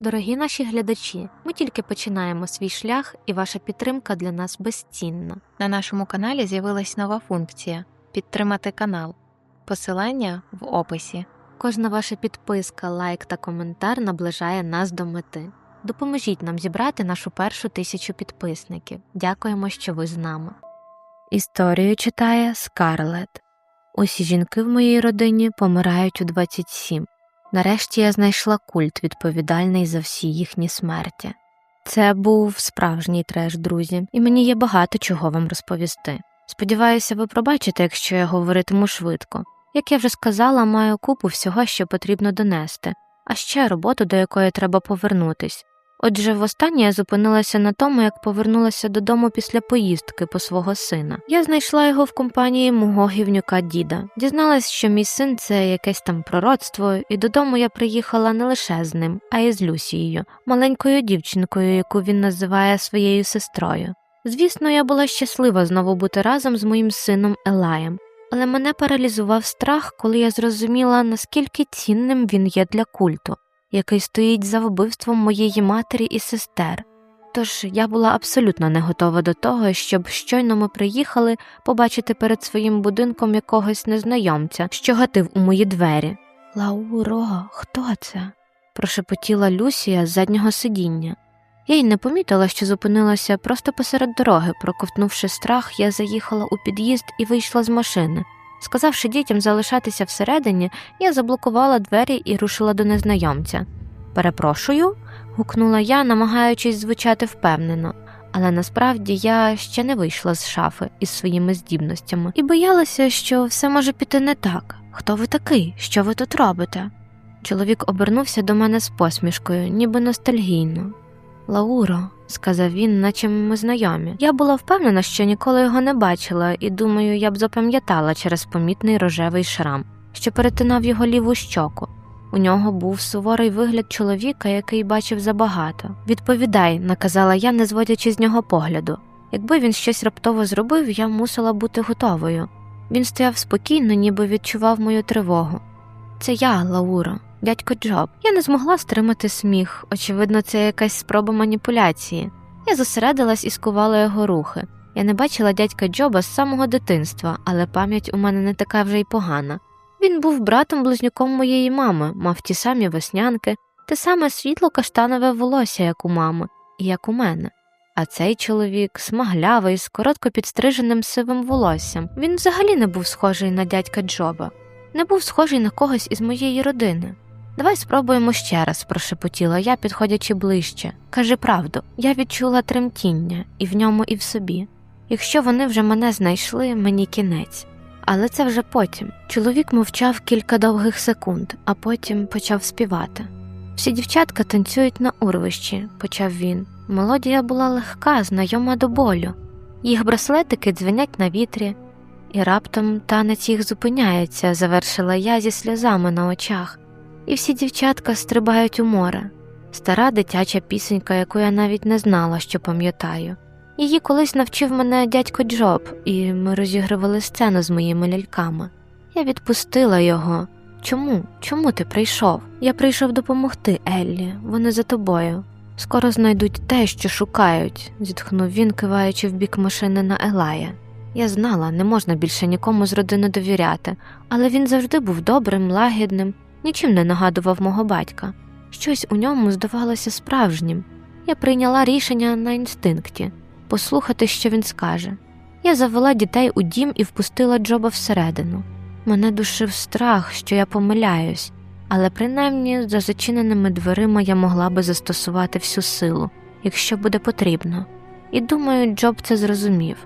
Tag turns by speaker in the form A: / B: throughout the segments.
A: Дорогі наші глядачі, ми тільки починаємо свій шлях, і ваша підтримка для нас безцінна.
B: На нашому каналі з'явилась нова функція підтримати канал. Посилання в описі.
A: Кожна ваша підписка, лайк та коментар наближає нас до мети. Допоможіть нам зібрати нашу першу тисячу підписників. Дякуємо, що ви з нами. Історію читає Скарлет. Усі жінки в моїй родині помирають у 27. Нарешті я знайшла культ, відповідальний за всі їхні смерті. Це був справжній треш, друзі, і мені є багато чого вам розповісти. Сподіваюся, ви пробачите, якщо я говоритиму швидко. Як я вже сказала, маю купу всього, що потрібно донести, а ще роботу, до якої треба повернутись. Отже, востаннє я зупинилася на тому, як повернулася додому після поїздки по свого сина. Я знайшла його в компанії мого гівнюка діда. Дізналась, що мій син це якесь там пророцтво, і додому я приїхала не лише з ним, а й з Люсією, маленькою дівчинкою, яку він називає своєю сестрою. Звісно, я була щаслива знову бути разом з моїм сином Елаєм, але мене паралізував страх, коли я зрозуміла, наскільки цінним він є для культу який стоїть за вбивством моєї матері і сестер. Тож я була абсолютно не готова до того, щоб щойно ми приїхали побачити перед своїм будинком якогось незнайомця, що гатив у мої двері. Лауро, хто це? прошепотіла Люсія з заднього сидіння. Я й не помітила, що зупинилася просто посеред дороги, проковтнувши страх, я заїхала у під'їзд і вийшла з машини. Сказавши дітям залишатися всередині, я заблокувала двері і рушила до незнайомця. Перепрошую, гукнула я, намагаючись звучати впевнено, але насправді я ще не вийшла з шафи із своїми здібностями і боялася, що все може піти не так. Хто ви такий? Що ви тут робите? Чоловік обернувся до мене з посмішкою, ніби ностальгійно. Лауро, сказав він, наче ми знайомі. Я була впевнена, що ніколи його не бачила, і думаю, я б запам'ятала через помітний рожевий шрам, що перетинав його ліву щоку. У нього був суворий вигляд чоловіка, який бачив забагато. Відповідай, наказала я, не зводячи з нього погляду. Якби він щось раптово зробив, я мусила бути готовою. Він стояв спокійно, ніби відчував мою тривогу. Це я, Лауро, дядько Джоб. Я не змогла стримати сміх, очевидно, це якась спроба маніпуляції. Я зосередилась і скувала його рухи. Я не бачила дядька Джоба з самого дитинства, але пам'ять у мене не така вже й погана. Він був братом близнюком моєї мами, мав ті самі веснянки, те саме світло каштанове волосся, як у мами, і як у мене. А цей чоловік, смаглявий, з коротко підстриженим сивим волоссям, він взагалі не був схожий на дядька Джоба, не був схожий на когось із моєї родини. Давай спробуємо ще раз, прошепотіла я, підходячи ближче. Кажи правду, я відчула тремтіння і в ньому, і в собі. Якщо вони вже мене знайшли, мені кінець. Але це вже потім. Чоловік мовчав кілька довгих секунд, а потім почав співати. Всі дівчатка танцюють на урвищі, почав він. Мелодія була легка, знайома до болю. Їх браслетики дзвенять на вітрі, і раптом танець їх зупиняється, завершила я зі сльозами на очах. І всі дівчатка стрибають у море. Стара дитяча пісенька, яку я навіть не знала, що пам'ятаю. Її колись навчив мене дядько Джоб, і ми розігрували сцену з моїми ляльками. Я відпустила його. Чому? Чому ти прийшов? Я прийшов допомогти, Еллі, вони за тобою. Скоро знайдуть те, що шукають, зітхнув він, киваючи в бік машини на Елая. Я знала, не можна більше нікому з родини довіряти, але він завжди був добрим, лагідним, нічим не нагадував мого батька. Щось у ньому здавалося справжнім. Я прийняла рішення на інстинкті послухати, що він скаже. Я завела дітей у дім і впустила Джоба всередину. Мене душив страх, що я помиляюсь, але принаймні за зачиненими дверима я могла би застосувати всю силу, якщо буде потрібно. І думаю, Джоб це зрозумів.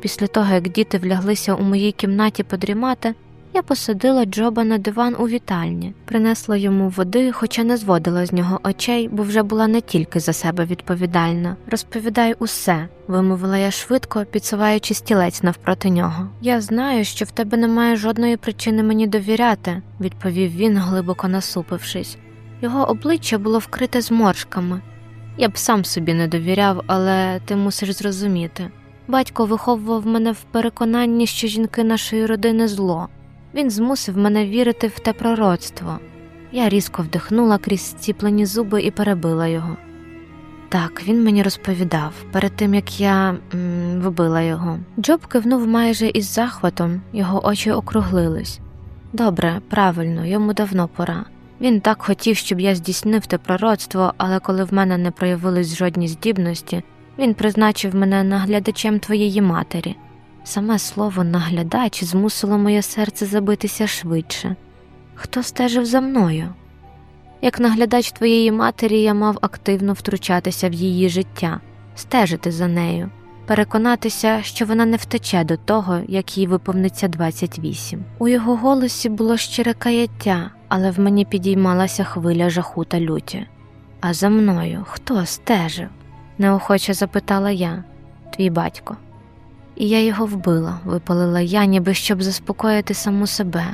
A: Після того, як діти вляглися у моїй кімнаті подрімати, я посадила Джоба на диван у вітальні, принесла йому води, хоча не зводила з нього очей, бо вже була не тільки за себе відповідальна. Розповідай усе, вимовила я швидко, підсуваючи стілець навпроти нього. Я знаю, що в тебе немає жодної причини мені довіряти, відповів він, глибоко насупившись. Його обличчя було вкрите зморшками. Я б сам собі не довіряв, але ти мусиш зрозуміти. Батько виховував мене в переконанні, що жінки нашої родини зло. Він змусив мене вірити в те пророцтво. Я різко вдихнула крізь зціплені зуби і перебила його. Так, він мені розповідав перед тим як я м, вбила його. Джоб кивнув майже із захватом, його очі округлились. Добре, правильно, йому давно пора. Він так хотів, щоб я здійснив те пророцтво, але коли в мене не проявились жодні здібності, він призначив мене наглядачем твоєї матері. Саме слово наглядач змусило моє серце забитися швидше. Хто стежив за мною? Як наглядач твоєї матері, я мав активно втручатися в її життя, стежити за нею, переконатися, що вона не втече до того, як їй виповниться 28. У його голосі було щире каяття, але в мені підіймалася хвиля жаху та люті. А за мною хто стежив? неохоче запитала я, твій батько. І я його вбила, випалила я, ніби щоб заспокоїти саму себе.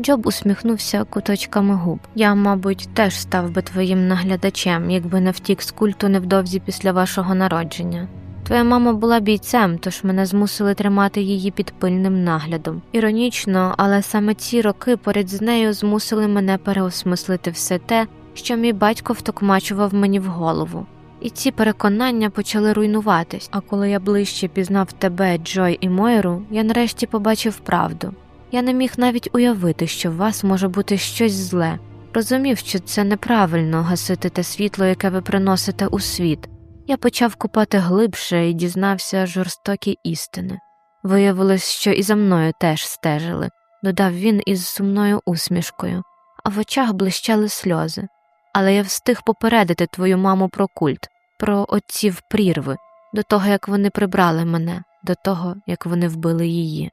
A: Джоб усміхнувся куточками губ. Я, мабуть, теж став би твоїм наглядачем, якби не втік з культу невдовзі після вашого народження. Твоя мама була бійцем, тож мене змусили тримати її під пильним наглядом. Іронічно, але саме ці роки поряд з нею змусили мене переосмислити все те, що мій батько втокмачував мені в голову. І ці переконання почали руйнуватись. А коли я ближче пізнав тебе, Джой і Мойру, я нарешті побачив правду. Я не міг навіть уявити, що в вас може бути щось зле. Розумів, що це неправильно гасити те світло, яке ви приносите у світ. Я почав купати глибше і дізнався жорстокі істини. Виявилось, що і за мною теж стежили, додав він із сумною усмішкою, а в очах блищали сльози. Але я встиг попередити твою маму про культ, про отців прірви, до того як вони прибрали мене, до того як вони вбили її.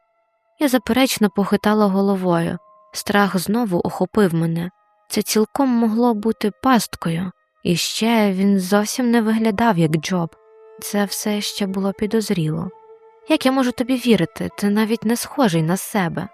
A: Я заперечно похитала головою, страх знову охопив мене. Це цілком могло бути пасткою, і ще він зовсім не виглядав як Джоб. Це все ще було підозріло. Як я можу тобі вірити, ти навіть не схожий на себе.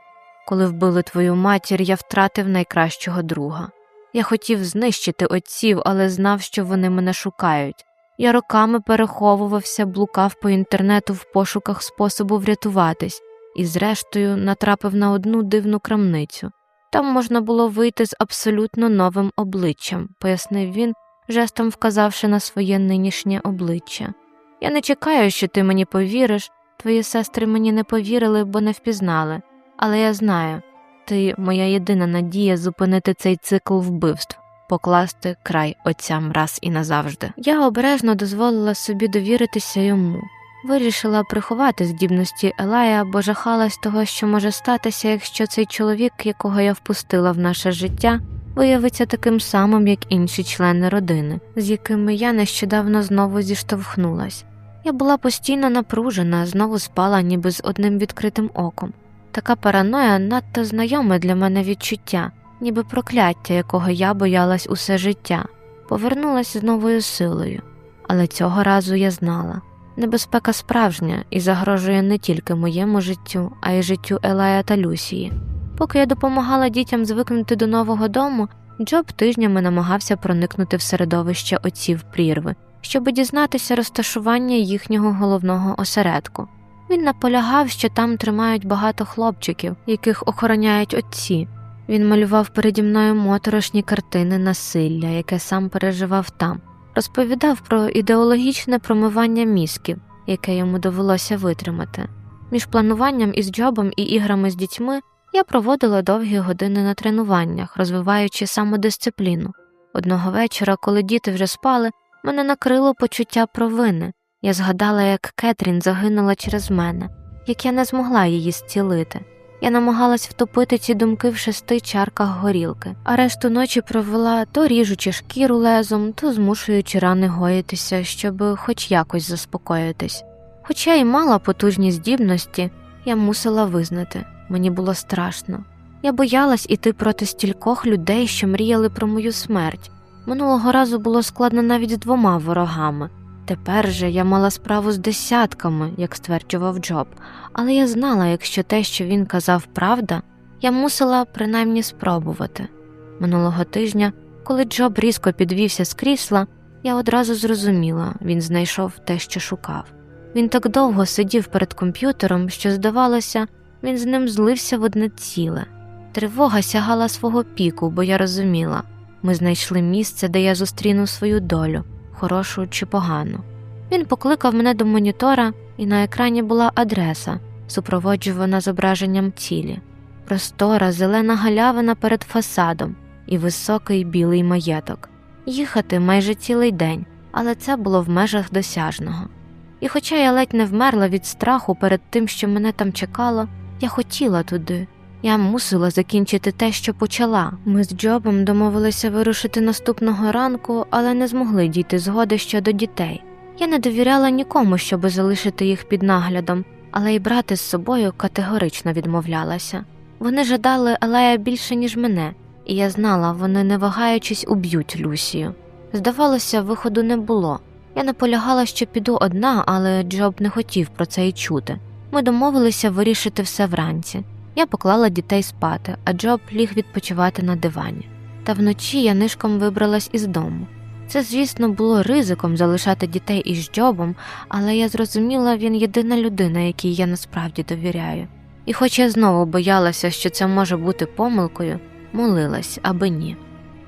A: Коли вбили твою матір, я втратив найкращого друга. Я хотів знищити отців, але знав, що вони мене шукають. Я роками переховувався, блукав по інтернету в пошуках способу врятуватись і, зрештою, натрапив на одну дивну крамницю. Там можна було вийти з абсолютно новим обличчям, пояснив він, жестом вказавши на своє нинішнє обличчя. Я не чекаю, що ти мені повіриш, твої сестри мені не повірили, бо не впізнали, але я знаю ти моя єдина надія зупинити цей цикл вбивств, покласти край отцям раз і назавжди. Я обережно дозволила собі довіритися йому. Вирішила приховати здібності Елая, бо жахалась того, що може статися, якщо цей чоловік, якого я впустила в наше життя, виявиться таким самим, як інші члени родини, з якими я нещодавно знову зіштовхнулась. Я була постійно напружена, знову спала, ніби з одним відкритим оком. Така параноя надто знайоме для мене відчуття, ніби прокляття, якого я боялась усе життя, повернулася з новою силою. Але цього разу я знала. Небезпека справжня і загрожує не тільки моєму життю, а й життю Елая та Люсії. Поки я допомагала дітям звикнути до нового дому, Джоб тижнями намагався проникнути в середовище отців прірви, щоб дізнатися розташування їхнього головного осередку. Він наполягав, що там тримають багато хлопчиків, яких охороняють отці. Він малював переді мною моторошні картини насилля, яке сам переживав там розповідав про ідеологічне промивання мізків, яке йому довелося витримати. Між плануванням із джобом і іграми з дітьми я проводила довгі години на тренуваннях, розвиваючи самодисципліну. Одного вечора, коли діти вже спали, мене накрило почуття провини. Я згадала, як Кетрін загинула через мене, як я не змогла її зцілити. Я намагалась втопити ці думки в шести чарках горілки, а решту ночі провела то ріжучи шкіру лезом, то змушуючи рани гоїтися, щоб хоч якось заспокоїтись. Хоча й мала потужні здібності, я мусила визнати, мені було страшно. Я боялась іти проти стількох людей, що мріяли про мою смерть. Минулого разу було складно навіть з двома ворогами. Тепер же я мала справу з десятками, як стверджував Джоб, але я знала, якщо те, що він казав, правда, я мусила принаймні спробувати. Минулого тижня, коли Джоб різко підвівся з крісла, я одразу зрозуміла, він знайшов те, що шукав. Він так довго сидів перед комп'ютером, що, здавалося, він з ним злився в одне ціле. Тривога сягала свого піку, бо я розуміла ми знайшли місце, де я зустріну свою долю, хорошу чи погану. Він покликав мене до монітора, і на екрані була адреса, супроводжувана зображенням цілі, простора, зелена галявина перед фасадом і високий білий маєток. Їхати майже цілий день, але це було в межах досяжного. І хоча я ледь не вмерла від страху перед тим, що мене там чекало, я хотіла туди. Я мусила закінчити те, що почала. Ми з Джобом домовилися вирушити наступного ранку, але не змогли дійти згоди щодо дітей. Я не довіряла нікому, щоби залишити їх під наглядом, але й брати з собою категорично відмовлялася. Вони жадали Елея більше, ніж мене, і я знала, вони, не вагаючись, уб'ють Люсію. Здавалося, виходу не було. Я наполягала, що піду одна, але Джоб не хотів про це й чути. Ми домовилися вирішити все вранці. Я поклала дітей спати, а Джоб ліг відпочивати на дивані. Та вночі я нишком вибралась із дому. Це, звісно, було ризиком залишати дітей із Джобом, але я зрозуміла, він єдина людина, якій я насправді довіряю. І хоч я знову боялася, що це може бути помилкою, молилась, аби ні.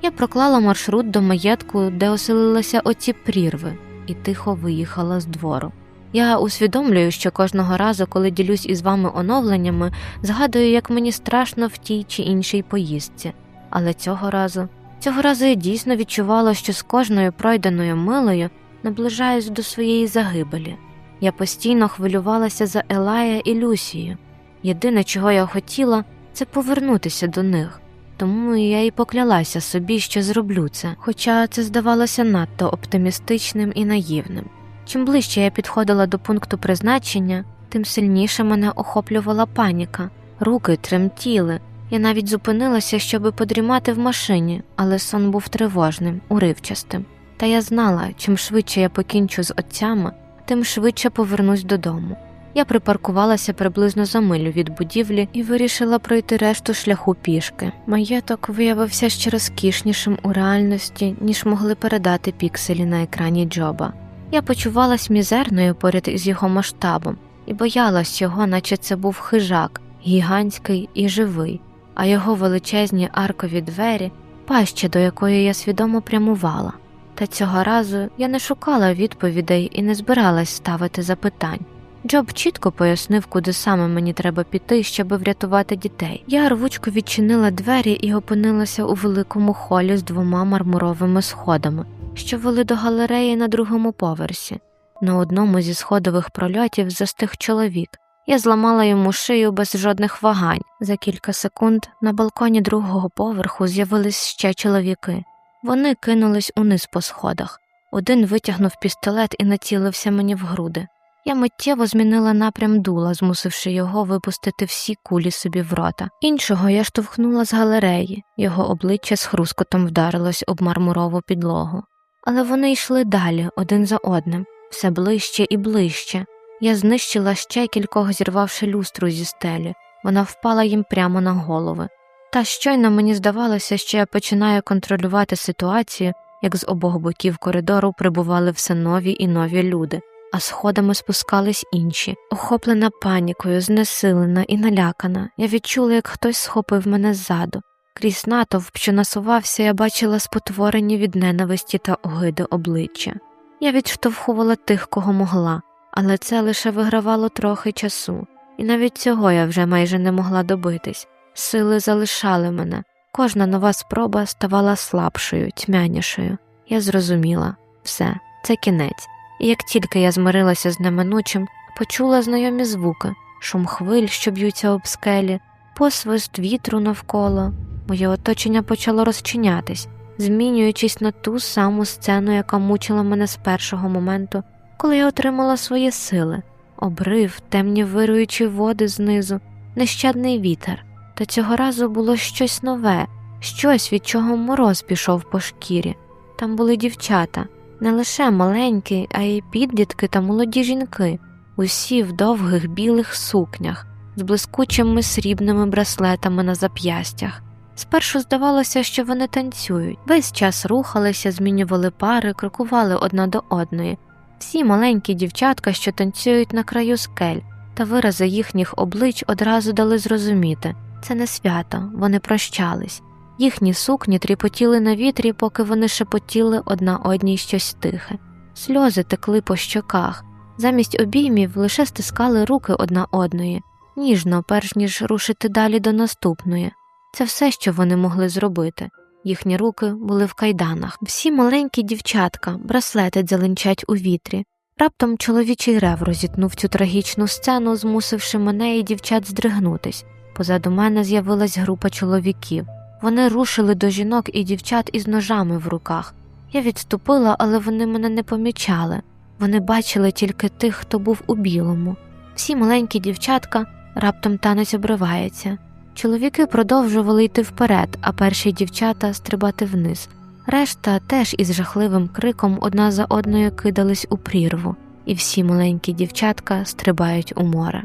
A: Я проклала маршрут до маєтку, де оселилися оці прірви, і тихо виїхала з двору. Я усвідомлюю, що кожного разу, коли ділюсь із вами оновленнями, згадую, як мені страшно в тій чи іншій поїздці. Але цього разу, цього разу я дійсно відчувала, що з кожною пройденою милою наближаюсь до своєї загибелі. Я постійно хвилювалася за Елая і Люсію. Єдине, чого я хотіла, це повернутися до них. Тому я і поклялася собі, що зроблю це, хоча це здавалося надто оптимістичним і наївним. Чим ближче я підходила до пункту призначення, тим сильніше мене охоплювала паніка, руки тремтіли. Я навіть зупинилася, щоби подрімати в машині, але сон був тривожним, уривчастим. Та я знала, чим швидше я покінчу з отцями, тим швидше повернусь додому. Я припаркувалася приблизно за милю від будівлі і вирішила пройти решту шляху пішки. Маєток виявився ще розкішнішим у реальності, ніж могли передати пікселі на екрані Джоба. Я почувалась мізерною поряд із його масштабом і боялась його, наче це був хижак, гігантський і живий, а його величезні аркові двері паща, до якої я свідомо прямувала. Та цього разу я не шукала відповідей і не збиралась ставити запитань. Джоб чітко пояснив, куди саме мені треба піти, щоб врятувати дітей. Я рвучко відчинила двері і опинилася у великому холі з двома мармуровими сходами, що вели до галереї на другому поверсі. На одному зі сходових прольотів застиг чоловік. Я зламала йому шию без жодних вагань. За кілька секунд на балконі другого поверху з'явились ще чоловіки. Вони кинулись униз по сходах. Один витягнув пістолет і націлився мені в груди. Я миттєво змінила напрям дула, змусивши його випустити всі кулі собі в рота. Іншого я штовхнула з галереї, його обличчя з хрускотом вдарилось об мармурову підлогу. Але вони йшли далі, один за одним, все ближче і ближче. Я знищила ще кількох, зірвавши люстру зі стелі. Вона впала їм прямо на голови. Та щойно мені здавалося, що я починаю контролювати ситуацію, як з обох боків коридору прибували все нові і нові люди, а сходами спускались інші. Охоплена панікою, знесилена і налякана, я відчула, як хтось схопив мене ззаду. Крізь натовп, що насувався, я бачила спотворені від ненависті та огиди обличчя. Я відштовхувала тих, кого могла, але це лише вигравало трохи часу, і навіть цього я вже майже не могла добитись. Сили залишали мене, кожна нова спроба ставала слабшою, тьмянішою. Я зрозуміла все, це кінець, і як тільки я змирилася з неминучим, почула знайомі звуки, шум хвиль, що б'ються об скелі, посвист вітру навколо. Моє оточення почало розчинятись, змінюючись на ту саму сцену, яка мучила мене з першого моменту, коли я отримала свої сили, обрив, темні вируючі води знизу, нещадний вітер. Та цього разу було щось нове, щось, від чого мороз пішов по шкірі. Там були дівчата, не лише маленькі, а й підлітки та молоді жінки, усі в довгих білих сукнях, з блискучими срібними браслетами на зап'ястях. Спершу здавалося, що вони танцюють, весь час рухалися, змінювали пари, крокували одна до одної. Всі маленькі дівчатка, що танцюють на краю скель, та вирази їхніх облич одразу дали зрозуміти Це не свято, вони прощались. Їхні сукні тріпотіли на вітрі, поки вони шепотіли одна одній щось тихе. Сльози текли по щоках. Замість обіймів лише стискали руки одна одної, ніжно, перш ніж рушити далі до наступної. Це все, що вони могли зробити. Їхні руки були в кайданах. Всі маленькі дівчатка, браслети дзеленчать у вітрі. Раптом чоловічий рев розітнув цю трагічну сцену, змусивши мене і дівчат здригнутись. Позаду мене з'явилась група чоловіків. Вони рушили до жінок і дівчат із ножами в руках. Я відступила, але вони мене не помічали. Вони бачили тільки тих, хто був у білому. Всі маленькі дівчатка раптом танець обривається. Чоловіки продовжували йти вперед, а перші дівчата стрибати вниз. Решта теж із жахливим криком одна за одною кидались у прірву, і всі маленькі дівчатка стрибають у море.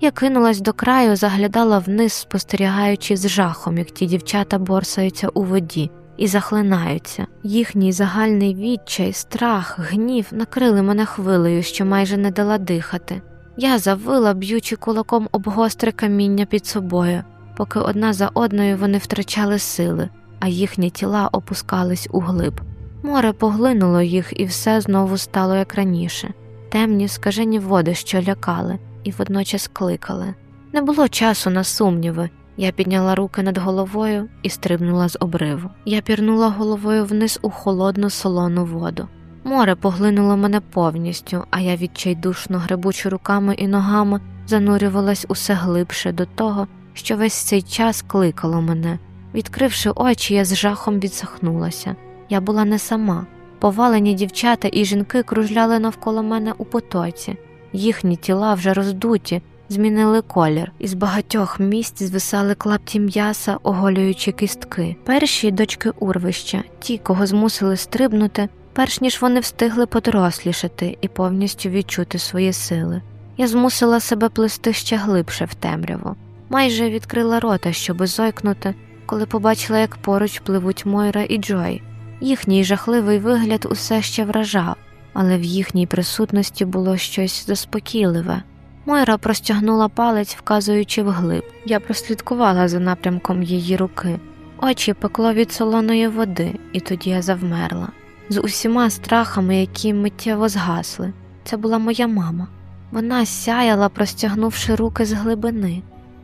A: Я кинулась до краю, заглядала вниз, спостерігаючи з жахом, як ті дівчата борсаються у воді і захлинаються. Їхній загальний відчай, страх, гнів накрили мене хвилею, що майже не дала дихати. Я завила, б'ючи кулаком об гостре каміння під собою, поки одна за одною вони втрачали сили, а їхні тіла опускались у глиб. Море поглинуло їх, і все знову стало як раніше темні скажені води, що лякали, і водночас кликали. Не було часу на сумніви. Я підняла руки над головою і стрибнула з обриву. Я пірнула головою вниз у холодну солону воду. Море поглинуло мене повністю, а я відчайдушно гребучи руками і ногами занурювалась усе глибше до того, що весь цей час кликало мене. Відкривши очі, я з жахом відсахнулася. Я була не сама. Повалені дівчата і жінки кружляли навколо мене у потоці. Їхні тіла вже роздуті, змінили колір, із багатьох місць звисали клапті м'яса, оголюючи кістки. Перші дочки урвища, ті, кого змусили стрибнути, перш ніж вони встигли подорослішати і повністю відчути свої сили. Я змусила себе плести ще глибше в темряву. Майже відкрила рота, щоби зойкнути, коли побачила, як поруч пливуть Мойра і Джой. Їхній жахливий вигляд усе ще вражав, але в їхній присутності було щось заспокійливе. Мойра простягнула палець, вказуючи вглиб. Я прослідкувала за напрямком її руки. Очі пекло від солоної води, і тоді я завмерла. З усіма страхами, які миттєво згасли. Це була моя мама. Вона сяяла, простягнувши руки з глибини.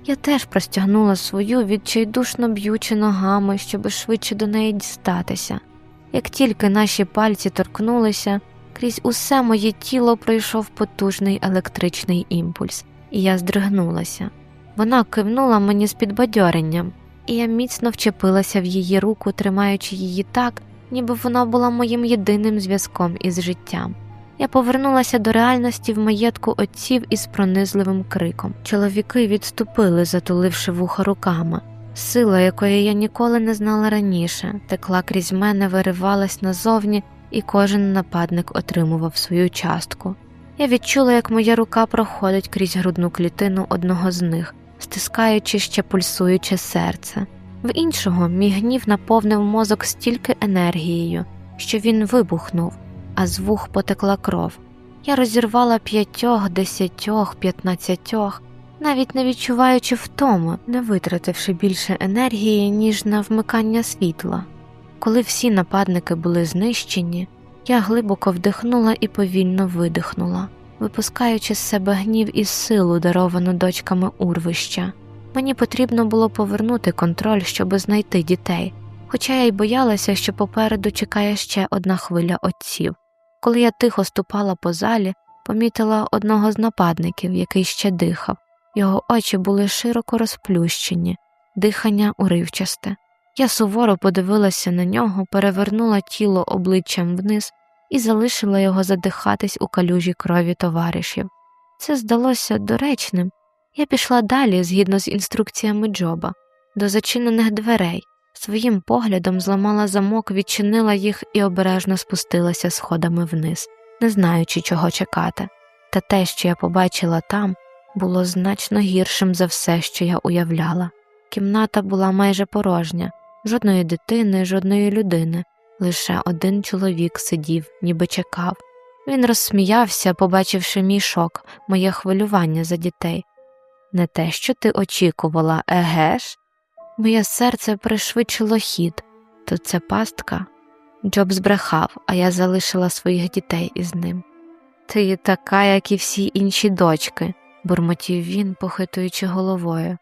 A: Я теж простягнула свою, відчайдушно б'ючи ногами, щоб швидше до неї дістатися. Як тільки наші пальці торкнулися, крізь усе моє тіло пройшов потужний електричний імпульс, і я здригнулася. Вона кивнула мені з підбадьоренням, і я міцно вчепилася в її руку, тримаючи її так, ніби вона була моїм єдиним зв'язком із життям. Я повернулася до реальності в маєтку отців із пронизливим криком. Чоловіки відступили, затуливши вуха руками. Сила, якої я ніколи не знала раніше, текла крізь мене, виривалась назовні, і кожен нападник отримував свою частку. Я відчула, як моя рука проходить крізь грудну клітину одного з них, стискаючи ще пульсуюче серце. В іншого мій гнів наповнив мозок стільки енергією, що він вибухнув, а з вух потекла кров. Я розірвала п'ятьох, десятьох, п'ятнадцятьох, навіть не відчуваючи втоми, не витративши більше енергії, ніж на вмикання світла. Коли всі нападники були знищені, я глибоко вдихнула і повільно видихнула, випускаючи з себе гнів і силу, даровану дочками урвища. Мені потрібно було повернути контроль, щоб знайти дітей, хоча я й боялася, що попереду чекає ще одна хвиля отців. Коли я тихо ступала по залі, помітила одного з нападників, який ще дихав. Його очі були широко розплющені, дихання уривчасте. Я суворо подивилася на нього, перевернула тіло обличчям вниз і залишила його задихатись у калюжі крові товаришів. Це здалося доречним. Я пішла далі, згідно з інструкціями Джоба, до зачинених дверей, своїм поглядом зламала замок, відчинила їх і обережно спустилася сходами вниз, не знаючи, чого чекати. Та те, що я побачила там, було значно гіршим за все, що я уявляла. Кімната була майже порожня, жодної дитини, жодної людини, лише один чоловік сидів, ніби чекав. Він розсміявся, побачивши мій шок, моє хвилювання за дітей. Не те, що ти очікувала, еге ж? Моє серце пришвидшило хід, то це пастка. Джоб збрехав, а я залишила своїх дітей із ним. Ти така, як і всі інші дочки, бурмотів він, похитуючи головою.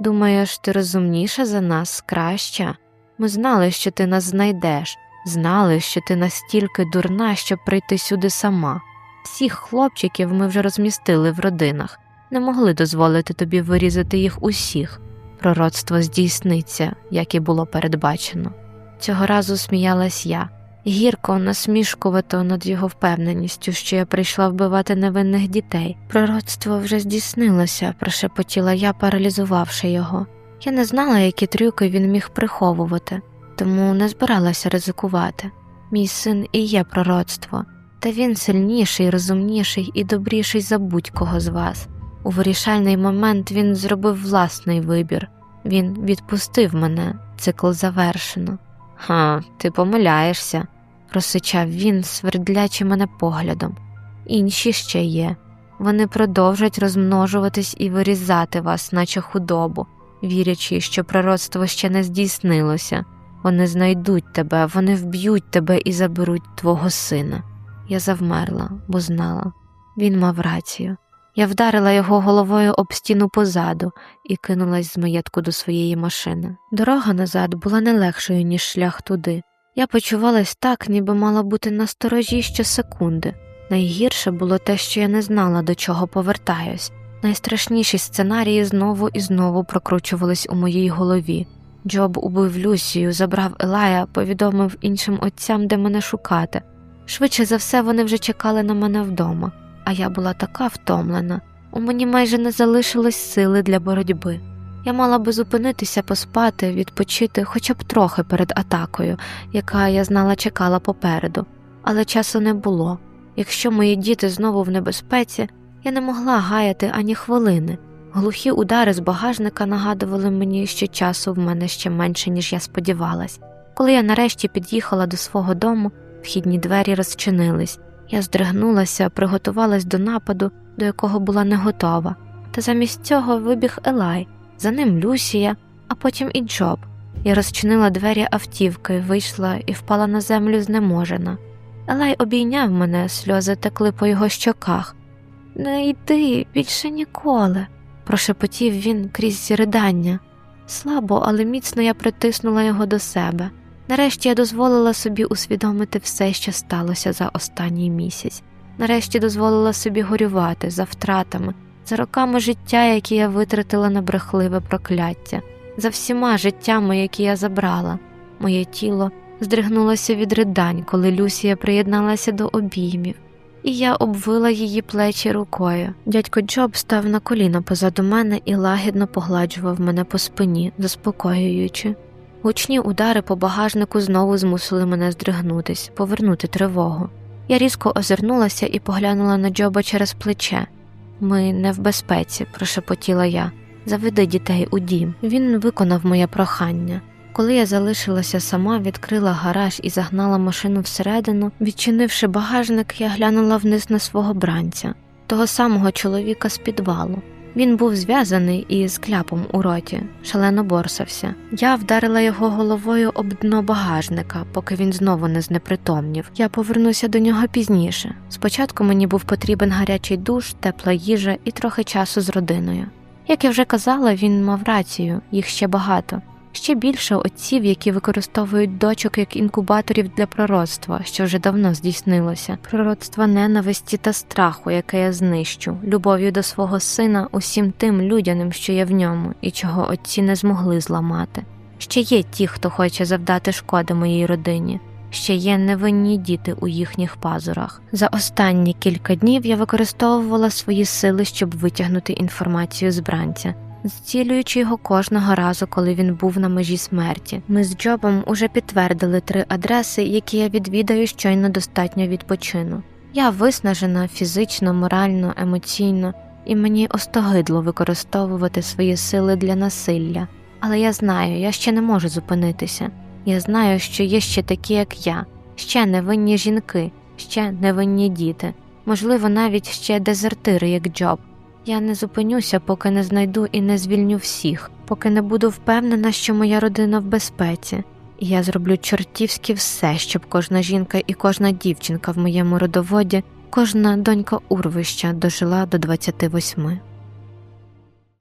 A: Думаєш, ти розумніша за нас, краща? Ми знали, що ти нас знайдеш, знали, що ти настільки дурна, щоб прийти сюди сама. Всіх хлопчиків ми вже розмістили в родинах, не могли дозволити тобі вирізати їх усіх. Пророцтво здійсниться, як і було передбачено. Цього разу сміялась я, гірко, насмішкувато над його впевненістю, що я прийшла вбивати невинних дітей. Пророцтво вже здійснилося, прошепотіла я, паралізувавши його. Я не знала, які трюки він міг приховувати, тому не збиралася ризикувати. Мій син і є пророцтво, та він сильніший, розумніший і добріший за будь-кого з вас. У вирішальний момент він зробив власний вибір. Він відпустив мене, цикл завершено. Ха, ти помиляєшся, просичав він, свердлячи мене поглядом. Інші ще є. Вони продовжать розмножуватись і вирізати вас, наче худобу, вірячи, що пророцтво ще не здійснилося. Вони знайдуть тебе, вони вб'ють тебе і заберуть твого сина. Я завмерла, бо знала. Він мав рацію. Я вдарила його головою об стіну позаду і кинулась з маєтку до своєї машини. Дорога назад була не легшою, ніж шлях туди. Я почувалась так, ніби мала бути на сторожі щосекунди. Найгірше було те, що я не знала, до чого повертаюсь. Найстрашніші сценарії знову і знову прокручувались у моїй голові. Джоб убив Люсію, забрав Елая, повідомив іншим отцям, де мене шукати. Швидше за все, вони вже чекали на мене вдома, а я була така втомлена. У мені майже не залишилось сили для боротьби. Я мала би зупинитися, поспати, відпочити хоча б трохи перед атакою, яка я знала чекала попереду, але часу не було. Якщо мої діти знову в небезпеці, я не могла гаяти ані хвилини. Глухі удари з багажника нагадували мені, що часу в мене ще менше, ніж я сподівалась. Коли я нарешті під'їхала до свого дому, вхідні двері розчинились. Я здригнулася, приготувалась до нападу, до якого була не готова. Та замість цього вибіг Елай, за ним Люсія, а потім і Джоб. Я розчинила двері автівки, вийшла і впала на землю знеможена. Елай обійняв мене, сльози текли по його щоках. Не йди більше ніколи, прошепотів він крізь ридання. Слабо, але міцно я притиснула його до себе. Нарешті я дозволила собі усвідомити все, що сталося за останній місяць. Нарешті дозволила собі горювати за втратами, за роками життя, які я витратила на брехливе прокляття, за всіма життями, які я забрала. Моє тіло здригнулося від ридань, коли Люсія приєдналася до обіймів, і я обвила її плечі рукою. Дядько Джоб став на коліна позаду мене і лагідно погладжував мене по спині, заспокоюючи. Гучні удари по багажнику знову змусили мене здригнутись, повернути тривогу. Я різко озирнулася і поглянула на Джоба через плече. Ми не в безпеці, прошепотіла я. Заведи дітей у дім. Він виконав моє прохання. Коли я залишилася сама, відкрила гараж і загнала машину всередину, відчинивши багажник, я глянула вниз на свого бранця, того самого чоловіка з підвалу. Він був зв'язаний і з кляпом у роті, шалено борсався. Я вдарила його головою об дно багажника, поки він знову не знепритомнів. Я повернуся до нього пізніше. Спочатку мені був потрібен гарячий душ, тепла їжа і трохи часу з родиною. Як я вже казала, він мав рацію, їх ще багато. Ще більше отців, які використовують дочок як інкубаторів для пророцтва, що вже давно здійснилося, пророцтва ненависті та страху, яке я знищу, любов'ю до свого сина, усім тим людяним, що є в ньому, і чого отці не змогли зламати. Ще є ті, хто хоче завдати шкоди моїй родині. Ще є невинні діти у їхніх пазурах. За останні кілька днів я використовувала свої сили, щоб витягнути інформацію з бранця зцілюючи його кожного разу, коли він був на межі смерті. Ми з Джобом уже підтвердили три адреси, які я відвідаю щойно достатньо відпочину. Я виснажена фізично, морально, емоційно, і мені остогидло використовувати свої сили для насилля. Але я знаю, я ще не можу зупинитися. Я знаю, що є ще такі, як я, ще невинні жінки, ще невинні діти, можливо, навіть ще дезертири, як Джоб. Я не зупинюся, поки не знайду і не звільню всіх, поки не буду впевнена, що моя родина в безпеці. І я зроблю чортівськи все, щоб кожна жінка і кожна дівчинка в моєму родоводі, кожна донька урвища дожила до 28.